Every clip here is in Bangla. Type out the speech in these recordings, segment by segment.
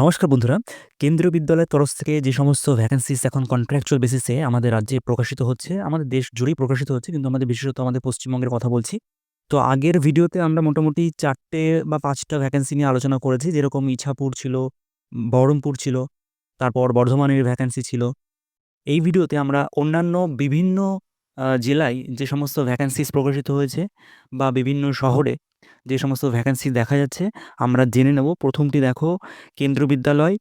নমস্কার বন্ধুরা। কেন্দ্রীয় বিদ্যালয়ের তরফ থেকে যে সমস্ত ভ্যাকেন্সিস এখন কন্ট্রাকচুয়াল বেসিসে আমাদের রাজ্যে প্রকাশিত হচ্ছে, আমাদের দেশ জুড়েই প্রকাশিত হচ্ছে, কিন্তু আমাদের বিশেষত আমাদের পশ্চিমবঙ্গের কথা বলছি। তো আগের ভিডিওতে আমরা মোটামুটি চারটে বা পাঁচটা ভ্যাকেন্সি নিয়ে আলোচনা করেছি, যেরকম ইছাপুর ছিল, বহরমপুর ছিল, তারপর বর্ধমানের ভ্যাকেন্সি ছিল। এই ভিডিওতে আমরা অন্যান্য বিভিন্ন জেলায় যে সমস্ত ভ্যাকেন্সিস প্রকাশিত হয়েছে বা বিভিন্ন শহরে যে সমস্ত ভ্যাকেন্সি দেখা যাচ্ছে, আমরা জেনে নেব। প্রথমটি দেখো কেন্দ্রীয় বিদ্যালয়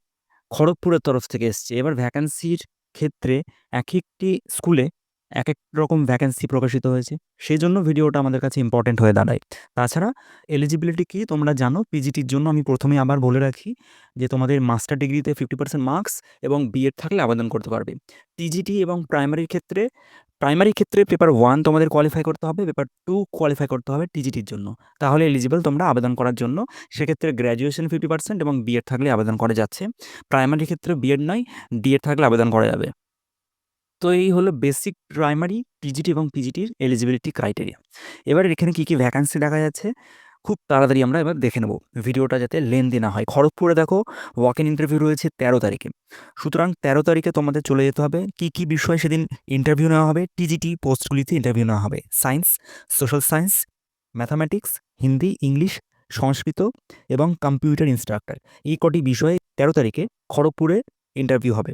খড়গপুরের তরফ থেকে এসছে। এবার ভ্যাকেন্সির ক্ষেত্রে এক একটি স্কুলে এক এক রকম ভ্যাকেন্সি প্রকাশিত হয়েছে। সেই জন্য ভিডিওটা আমাদের কাছে ইম্পর্টেন্ট হয়ে দাঁড়ায়। তাছাড়া এলিজিবিলিটি কি তোমরা জানো? পিজিটির জন্য আমি প্রথমে আবার বলে রাখি যে তোমাদের মাস্টার ডিগ্রিতে ফিফটি পার্সেন্ট মার্কস এবং বিএড থাকলে আবেদন করতে পারবে। টিজিটি এবং প্রাইমারির ক্ষেত্রে প্রাইমারি ক্ষেত্রে পেপার ওয়ান তোমাদের কোয়ালিফাই করতে হবে পেপার টু কোয়ালিফাই করতে হবে টিজিটির জন্য। তাহলে এলিজিবল তোমরা আবেদন করার জন্য। সেক্ষেত্রে গ্র্যাজুয়েশন ফিফটি পার্সেন্ট এবং বিএড থাকলে আবেদন করা যাচ্ছে। প্রাইমারি ক্ষেত্রে বিএড নয় ডিএড থাকলে আবেদন করা যাবে। তো এই হলো বেসিক প্রাইমারি টিজিটি এবং পিজিটির এলিজিবিলিটি ক্রাইটেরিয়া এবার এখানে কী কী ভ্যাকান্সি দেখা যাচ্ছে? খুব তাড়াতাড়ি আমরা এবার দেখে নেব ভিডিওটা যাতে লেন্দি না হয়। খড়গপুরে দেখো ওয়াক ইন ইন্টারভিউ রয়েছে তেরো তারিখে। সুতরাং তেরো তারিখে তোমাদের চলে যেতে হবে, কী কী বিষয়ে সেদিন ইন্টারভিউ নেওয়া হবে টিজিটি পোস্টগুলিতে ইন্টারভিউ নেওয়া হবে। Science social science mathematics Hindi English Sanskrit এবং কম্পিউটার ইনস্ট্রাক্টর এই কটি বিষয়ে তেরো তারিখে খড়গপুরে ইন্টারভিউ হবে।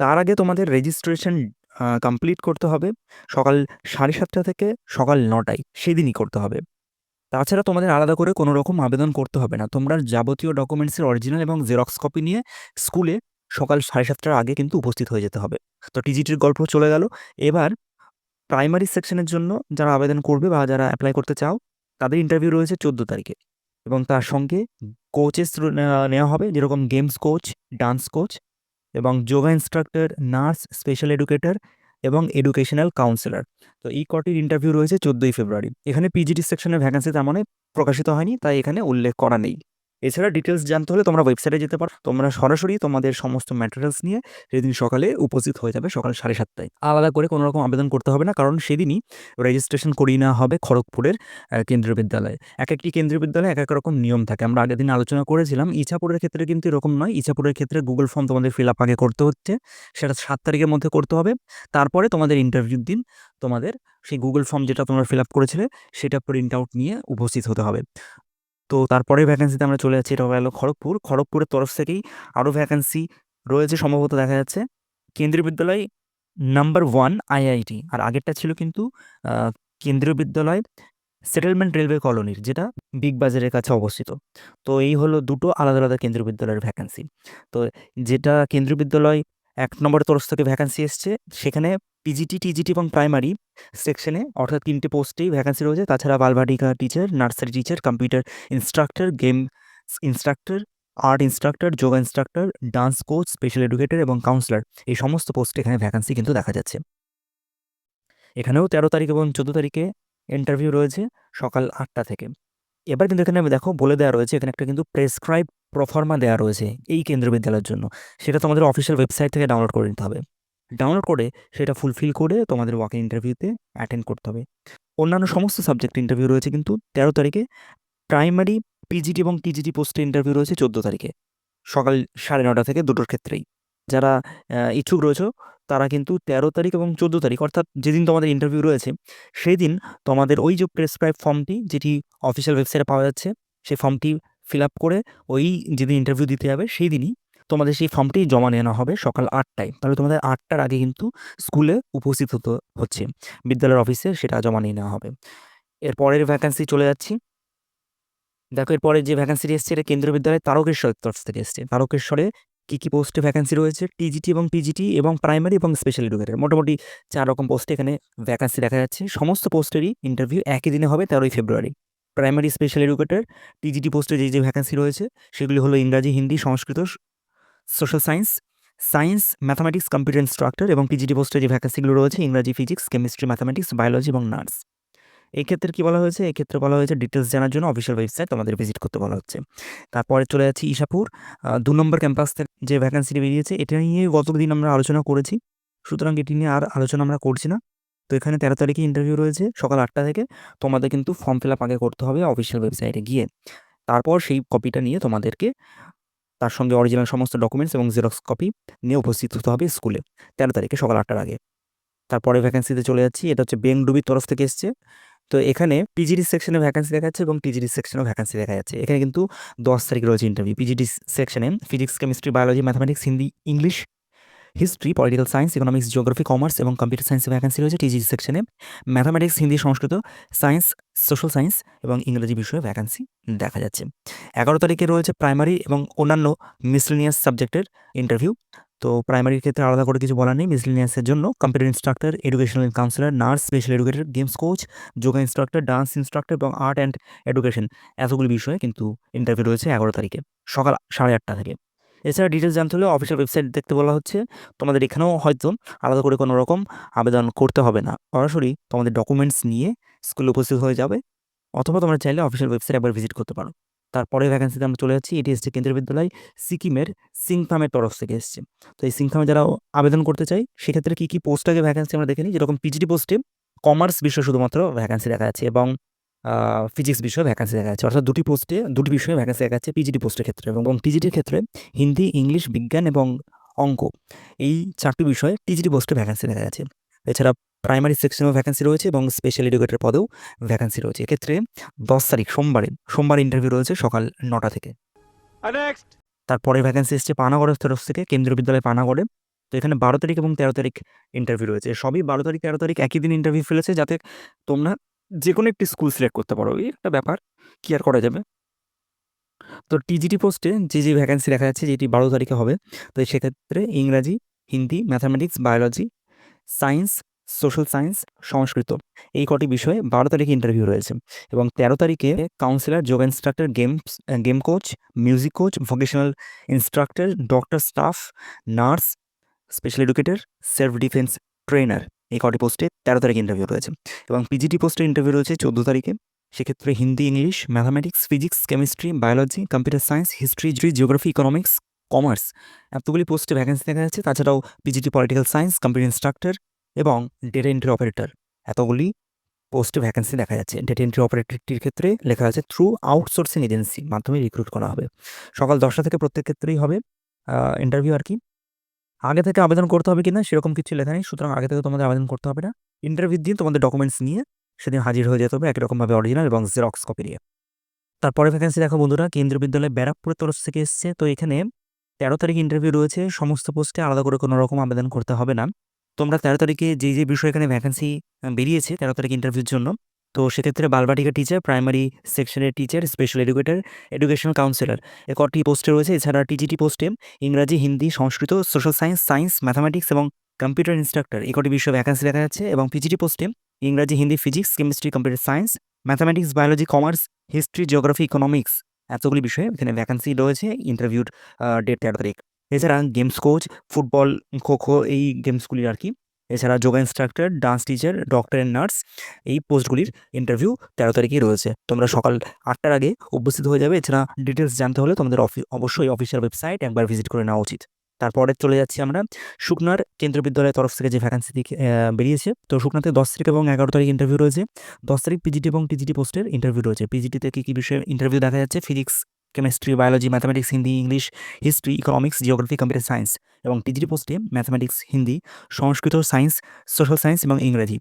তার আগে তোমাদের রেজিস্ট্রেশন কমপ্লিট করতে হবে। সকাল সাড়ে সাতটা থেকে সকাল নটায়, সেদিনই করতে হবে। তাছাড়া তোমাদের আলাদা করে কোনো রকম আবেদন করতে হবে না। তোমরা যাবতীয় ডকুমেন্টসের অরিজিনাল এবং জেরক্স কপি নিয়ে স্কুলে সকাল সাড়ে সাতটার আগে কিন্তু উপস্থিত হয়ে যেতে হবে। তো টিজিটির গল্প চলে গেল। এবার প্রাইমারি সেকশনের জন্য যারা আবেদন করবে বা যারা অ্যাপ্লাই করতে চাও, তাদের ইন্টারভিউ রয়েছে চোদ্দ তারিখে। এবং তার সঙ্গে কোচেস নেওয়া হবে যেরকম গেমস কোচ ডান্স কোচ এবং yoga instructor nurse special educator এবং এডুকেশনাল কাউন্সিলর তো এই কটির ইন্টারভিউ রয়েছে চোদ্দোই ফেব্রুয়ারি। এখানে পিজিটি সেকশনের ভ্যাকান্সি তেমন প্রকাশিত হয়নি, তাই এখানে উল্লেখ করা নেই। এছাড়া ডিটেলস জানতে হলে তোমরা ওয়েবসাইটে যেতে পারো। তোমরা সরাসরি তোমাদের সমস্ত ম্যাটেরিয়ালস নিয়ে সেদিন সকালে উপস্থিত হয়ে যাবে সকাল সাড়ে সাতটায়। আলাদা করে কোনো রকম আবেদন করতে হবে না, কারণ সেদিনই রেজিস্ট্রেশন করিয়ে নেওয়া হবে খড়গপুরের কেন্দ্রীয় বিদ্যালয়ে। এক একটি কেন্দ্রীয় বিদ্যালয়ে এক এক রকম নিয়ম থাকে। আমরা আগের দিন আলোচনা করেছিলাম, ইছাপুরের ক্ষেত্রে কিন্তু এরকম নয়। ইছাপুরের ক্ষেত্রে গুগল ফর্ম তোমাদের ফিল আপ আগে করতে হচ্ছে। সেটা সাত তারিখের মধ্যে করতে হবে। তারপরে তোমাদের ইন্টারভিউর দিন তোমাদের সেই গুগল ফর্ম যেটা তোমরা ফিল আপ করেছিলে, সেটা প্রিন্ট আউট নিয়ে উপস্থিত হতে হবে। তো তারপরে ভ্যাকেন্সিতে আমরা চলে যাচ্ছি, এটা হলো খড়গপুর। খড়গপুরের তরফ থেকেই আরও ভ্যাকেন্সি রয়েছে, সম্ভবত দেখা যাচ্ছে। কেন্দ্রীয় বিদ্যালয় নাম্বার ওয়ান আইআইটি আর আগেরটা ছিল কিন্তু কেন্দ্রীয় বিদ্যালয় সেটেলমেন্ট রেলওয়ে কলোনির যেটা বিগ বাজারের কাছে অবস্থিত। তো এই হলো দুটো আলাদা আলাদা কেন্দ্রীয় বিদ্যালয়ের ভ্যাকেন্সি তো যেটা কেন্দ্রীয় বিদ্যালয় এক নম্বরের তরফ থেকে ভ্যাকেন্সি এসছে। সেখানে পিজিটি টিজিটি এবং প্রাইমারি সেকশনে অর্থাৎ তিনটে পোস্টেই ভ্যাকেন্সি রয়েছে। তাছাড়া Balvatika teacher nursery teacher computer instructor game instructor art instructor yoga instructor dance coach special educator এবং কাউন্সিলর এই সমস্ত পোস্টে এখানে ভ্যাকেন্সি কিন্তু দেখা যাচ্ছে। এখানেও তেরো তারিখ এবং চোদ্দ তারিখে ইন্টারভিউ রয়েছে সকাল আটটা থেকে। এবার কিন্তু এখানে দেখো বলে দেওয়া রয়েছে, এখানে একটা কিন্তু প্রেসক্রাইব প্রফর্মা দেওয়া রয়েছে এই কেন্দ্রীয় বিদ্যালয়ের জন্য। সেটা তোমাদের অফিসিয়াল ওয়েবসাইট থেকে ডাউনলোড করে নিতে হবে। ডাউনলোড করে সেটা ফুলফিল করে তোমাদের ওয়াক ইন্টারভিউতে অ্যাটেন্ড করতে হবে। অন্যান্য সমস্ত সাবজেক্ট ইন্টারভিউ রয়েছে কিন্তু তেরো তারিখে। প্রাইমারি পিজিটি এবং টিজিটি পোস্টে ইন্টারভিউ রয়েছে চোদ্দ তারিখে। সকাল সাড়ে নটা থেকে দুটোর ক্ষেত্রেই। যারা ইচ্ছুক রয়েছে, তারা কিন্তু তেরো তারিখ এবং চোদ্দ তারিখ, অর্থাৎ যেদিন তোমাদের ইন্টারভিউ রয়েছে সেই দিন তোমাদের ওই যে প্রেসক্রাইব ফর্মটি যেটি অফিসিয়াল ওয়েবসাইটে পাওয়া যাচ্ছে সেই ফর্মটি ফিল আপ করে ওই যেদিন ইন্টারভিউ দিতে যাবে সেই দিনই তোমাদের সেই ফর্মটি জমা নেওয়া হবে সকাল আটটায়। তাহলে তোমাদের আটটার আগে কিন্তু স্কুলে উপস্থিত হতে হচ্ছে। বিদ্যালয়ের অফিসে সেটা জমা নিয়ে নেওয়া হবে। এর পরের ভ্যাকান্সি চলে যাচ্ছি। দেখো এরপরে যে ভ্যাকান্সিটি এসছে, এটা কেন্দ্রীয় বিদ্যালয় তারকেশ্বরের তরফ থেকে এসছে। তারকেশ্বরে কী কী পোস্টে ভ্যাকান্সি রয়েছে? টিজিটি এবং পিজিটি এবং প্রাইমারি এবং স্পেশাল এডুকেটর মোটামুটি চার রকম পোস্টে এখানে ভ্যাকান্সি দেখা যাচ্ছে। সমস্ত পোস্টেরই ইন্টারভিউ একই দিনে হবে, তেরোই February primary special educator TGT পোস্টে যে যে ভ্যাকান্সি রয়েছে, সেগুলি হলো ইংরাজি, Hindi, Sanskrit social science science mathematics computer instructor এবং পিজিটি পোস্টে যে ভ্যাকান্সিগুলো রয়েছে, ইংরাজি ফিজিক্স কেমিস্ট্রি ম্যাথামেটিক্স বায়োলজি এবং নার্স এই ক্ষেত্রে কী বলা হয়েছে? এক্ষেত্রে বলা হয়েছে ডিটেলস জানার জন্য অফিসিয়াল ওয়েবসাইট তোমাদের ভিজিট করতে বলা হচ্ছে। তারপরে চলে যাচ্ছি ইশাপুর দু নম্বর ক্যাম্পাস থেকে যে ভ্যাকান্সিটি বেরিয়েছে, এটা নিয়ে গতদিন আমরা আলোচনা করেছি। সুতরাং এটি নিয়ে আর আলোচনা আমরা করছি না। তো এখানে তেরো তারিখে ইন্টারভিউ রয়েছে, সকাল আটটা থেকে। তোমাদের কিন্তু ফর্ম ফিল আপ আগে করতে হবে অফিসিয়াল ওয়েবসাইটে গিয়ে। তারপর সেই কপিটা নিয়ে তোমাদেরকে তার সঙ্গে অরিজিনাল সমস্ত ডকুমেন্টস এবং জেরক্স কপি নিয়ে উপস্থিত হতে হবে স্কুলে তেরো তারিখে সকাল আটটার আগে। তারপরে ভ্যাকেন্সিতে চলে যাচ্ছি, এটা হচ্ছে বেংডুবির তরফ থেকে এসছে। তো এখানে পিজিডি সেকশনে ভ্যাকেন্সি দেখা যাচ্ছে এবং টিজিডি সেকশনেও ভ্যাকেন্সি দেখা যাচ্ছে। এখানে কিন্তু দশ তারিখ রয়েছে ইন্টারভিউ পিজিডি সেকশনে physics chemistry biology mathematics Hindi English history political science economics geography commerce এবং কম্পিউটার সায়েন্সে ভ্যাকেন্সি রয়েছে টিজি সেকশনে mathematics Hindi Sanskrit science social science এবং ইংরেজি বিষয়ে ভ্যাকেন্সি দেখা যাচ্ছে। এগারো তারিখে রয়েছে প্রাইমারি এবং অন্যান্য মিসলিনিয়াস সাবজেক্টের ইন্টারভিউ তো প্রাইমারির ক্ষেত্রে আলাদা করে কিছু বলার নেই। মিসলিনিয়াসের জন্য computer instructor educational counsellor nurse special educator games coach yoga instructor dance instructor এবং আর্ট অ্যান্ড এডুকেশন এতগুলি বিষয়ে কিন্তু ইন্টারভিউ রয়েছে এগারো তারিখে, সকাল সাড়ে আটটা থেকে। এছাড়া ডিটেলস জানতে হলে অফিসিয়াল ওয়েবসাইট দেখতে বলা হচ্ছে। তোমাদের এখানেও হয়তো আলাদা করে কোনো রকম আবেদন করতে হবে না। সরাসরি তোমাদের ডকুমেন্টস নিয়ে স্কুলে উপস্থিত হয়ে যাবে, অথবা তোমরা চাইলে অফিসিয়াল ওয়েবসাইট একবার ভিজিট করতে পারো। তারপরে ভ্যাকেন্সিতে আমরা চলে যাচ্ছি, এটি এসছে কেন্দ্রীয় বিদ্যালয় সিকিমের সিংফামের তরফ থেকে এসছে। তো এই সিংফামে যারা আবেদন করতে চাই সেক্ষেত্রে কী কী পোস্ট আগে ভ্যাকেন্সি আমরা দেখে নিই? যেরকম পিজিডি পোস্টে কমার্স বিষয়ে শুধুমাত্র ভ্যাকেন্সি দেখা যাচ্ছে এবং ফিজিক্স বিষয়ে ভ্যাকেন্সি দেখা যাচ্ছে অর্থাৎ দুটি পোস্টে দুটি বিষয়ে ভ্যাকেন্সি দেখা যাচ্ছে পিজিডি পোস্টের ক্ষেত্রে এবং পিজিডির ক্ষেত্রে হিন্দি ইংলিশ বিজ্ঞান এবং অঙ্ক এই চারটি বিষয়ে টিজিডি পোস্টে ভ্যাকেন্সি দেখা যাচ্ছে। এছাড়া প্রাইমারি সেকশনেও ভ্যাকেন্সি রয়েছে এবং স্পেশাল এডুকেটর পদেও ভ্যাকেন্সি রয়েছে। এক্ষেত্রে দশ তারিখ সোমবারে সোমবার ইন্টারভিউ রয়েছে সকাল নটা থেকে। তারপরে ভ্যাকেন্সি এসছে পানাগড়ের তরফ থেকে কেন্দ্রীয় বিদ্যালয় পানাগড়ে। তো এখানে বারো তারিখ এবং তেরো তারিখ ইন্টারভিউ রয়েছে। সবই বারো তারিখ তেরো তারিখ একই দিন ইন্টারভিউ ফেলেছে যাতে তোমরা যে কোনো একটি স্কুল সিলেক্ট করতে পারো। এই একটা ব্যাপার, কি আর করা যাবে? তো টিজিটি পোস্টে যে যে ভ্যাকেন্সি দেখা যাচ্ছে, যেটি বারো তারিখে হবে, তো সেক্ষেত্রে ইংরাজি, Hindi mathematics biology science social science Sanskrit, এই কটি বিষয়ে বারো তারিখে ইন্টারভিউ রয়েছে। এবং তেরো তারিখে কাউন্সিলর যোগ instructor games game coach music coach vocational instructor doctor staff nurse special educator self defence trainer এই কটি পোস্টে তেরো তারিখে ইন্টারভিউ রয়েছে। এবং পিজিটি পোস্টের ইন্টারভিউ রয়েছে চোদ্দ তারিখে। সেক্ষেত্রে Hindi, English mathematics physics chemistry biology computer science history geography economics commerce এতগুলি পোস্টে ভ্যাকেন্সি দেখা যাচ্ছে। তাছাড়াও PGT political science computer instructor এবং ডেটা এন্ট্রি অপারেটর এতগুলি পোস্টে ভ্যাকেন্সি দেখা যাচ্ছে। ডেটা এন্ট্রি অপারেটরটির ক্ষেত্রে লেখা আছে থ্রু আউটসোর্সিং এজেন্সি মাধ্যমে রিক্রুট করা হবে। সকাল দশটা থেকে প্রত্যেক ক্ষেত্রেই হবে। ইন্টারভিউ আর কি। আগে থেকে আবেদন করতে হবে কিনা সেরকম কিছু লেখা নেই। সুতরাং আগে থেকে তোমাদের আবেদন করতে হবে না। ইন্টারভিউ দিন তোমাদের ডকুমেন্টস নিয়ে সেদিন হাজির হয়ে যেতে হবে একই রকমভাবে অরিজিনাল এবং জেরক্স কপি নিয়ে তারপরে ভ্যাকেন্সি দেখো বন্ধুরা, কেন্দ্রীয় বিদ্যালয় ব্যারাকপুরের তরফ থেকে এসছে। তো এখানে তেরো তারিখ ইন্টারভিউ রয়েছে। সমস্ত পোস্টে আলাদা করে কোনো রকম আবেদন করতে হবে না। তোমরা তেরো তারিখে যে যে বিষয় এখানে ভ্যাকেন্সি বেরিয়েছে তেরো তারিখ ইন্টারভিউর জন্য তো সেক্ষেত্রে বালবাটিকা টিচার প্রাইমারি সেকশনের teacher special educator educational counsellor এ কটি পোস্টে রয়েছে, এছাড়া টিজিটি পোস্টে ইংরাজি, Hindi, Sanskrit social science science mathematics এবং কম্পিউটার ইনস্ট্রাক্টর এই কটি বিষয়ে ভ্যাকেন্সি দেখা যাচ্ছে এবং পিজিটি পোস্টে ইংরাজি, Hindi physics chemistry computer science mathematics biology commerce history geography economics এতগুলি বিষয়ে এখানে ভ্যাকেন্সি রয়েছে ইন্টারভিউর ডেট তেরো তারিখ। এছাড়া গেমস কোচ ফুটবল খোখো, এই গেমসগুলির আর কি এছাড়া yoga instructor dance teacher doctor and nurse এই পোস্টগুলির ইন্টারভিউ তেরো তারিখেই রয়েছে। তোমরা সকাল আটটার আগে উপস্থিত হয়ে যাবে। এছাড়া ডিটেলস জানতে হলে তোমাদের অবশ্যই অফিসিয়াল ওয়েবসাইট একবার ভিজিট করে নেওয়া উচিত। তারপরে চলে যাচ্ছি আমরা শুকনার কেন্দ্রীয় বিদ্যালয়ের তরফ থেকে যে ভ্যাকান্সি বেরিয়েছে। তো শুকনাতে দশ তারিখ এবং এগারো তারিখ ইন্টারভিউ রয়েছে। দশ তারিখ পিজিটি এবং টিজিটি পোস্টের ইন্টারভিউ রয়েছে। পিজিটিতে কী কী বিষয়ে ইন্টারভিউ দেখা যাচ্ছে? Physics chemistry, biology, mathematics, Hindi, English, history, economics, geography, computer science এবং টিজিটি পোস্টে mathematics, Hindi, Sanskrit science, social science এবং ইংরেজি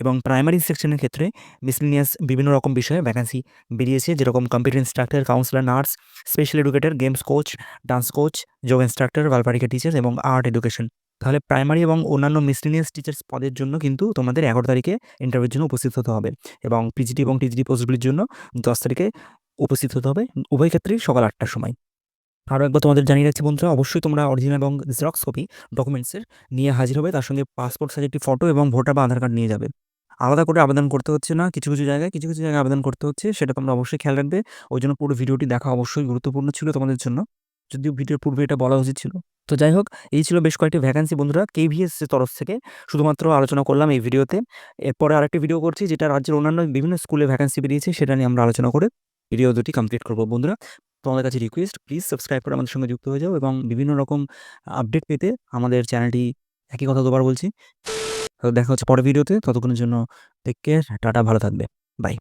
এবং প্রাইমারি সেকশনের ক্ষেত্রে মিসলিনিয়াস বিভিন্ন রকম বিষয়ে ভ্যাকান্সি বেরিয়েছে, যেরকম computer instructor counsellor nurse special educator games coach dance coach যোগ ইনস্ট্রাক্টর বালপারিকা টিচার এবং আর্ট এডুকেশন তাহলে প্রাইমারি এবং অন্যান্য মিসলিনিয়াস টিচার্স পদের জন্য কিন্তু তোমাদের এগারো তারিখে ইন্টারভিউর জন্য উপস্থিত হতে হবে এবং পিজিটি এবং টিজিটি পোস্টগুলির জন্য দশ তারিখে উপস্থিত হতে হবে। উভয় ক্ষেত্রেই সকাল আটটার সময়। আরও একবার তোমাদের জানিয়ে রাখছি বন্ধুরা, অবশ্যই তোমরা অরিজিনাল এবং জেরক্স কপি ডকুমেন্টসের নিয়ে হাজির হবে। তার সঙ্গে পাসপোর্ট সাইজ একটি ফটো এবং ভোটার বা আধার কার্ড নিয়ে যাবে। আলাদা করে আবেদন করতে হচ্ছে না। কিছু কিছু জায়গায় কিছু কিছু জায়গায় আবেদন করতে হচ্ছে। সেটা তোমরা অবশ্যই খেয়াল রাখবে। ওই জন্য পুরো ভিডিওটি দেখা অবশ্যই গুরুত্বপূর্ণ ছিল তোমাদের জন্য। যদিও ভিডিওর পূর্বে এটা বলা উচিত ছিল। তো যাই হোক, এই ছিল বেশ কয়েকটি ভ্যাকান্সি বন্ধুরা। কেভিএস তরফ থেকে শুধুমাত্র আলোচনা করলাম এই ভিডিওতে। এরপরে আরেকটি ভিডিও করছি, যেটা রাজ্যের অন্যান্য বিভিন্ন স্কুলে ভ্যাকান্সি বেরিয়েছে, সেটা নিয়ে আমরা আলোচনা করে ভিডিও দুটি কমপ্লিট করব। বন্ধুরা, তোমাদের কাছে রিকোয়েস্ট প্লিজ সাবস্ক্রাইব করে আমাদের সঙ্গে যুক্ত হয়ে যাও এবং বিভিন্ন রকম আপডেট পেতে আমাদের চ্যানেলটি একই কথা দুবার বলছি। দেখা হচ্ছে পরের ভিডিওতে ততক্ষণের জন্য টেক কেয়ার টাটা, ভালো থাকবে। বাই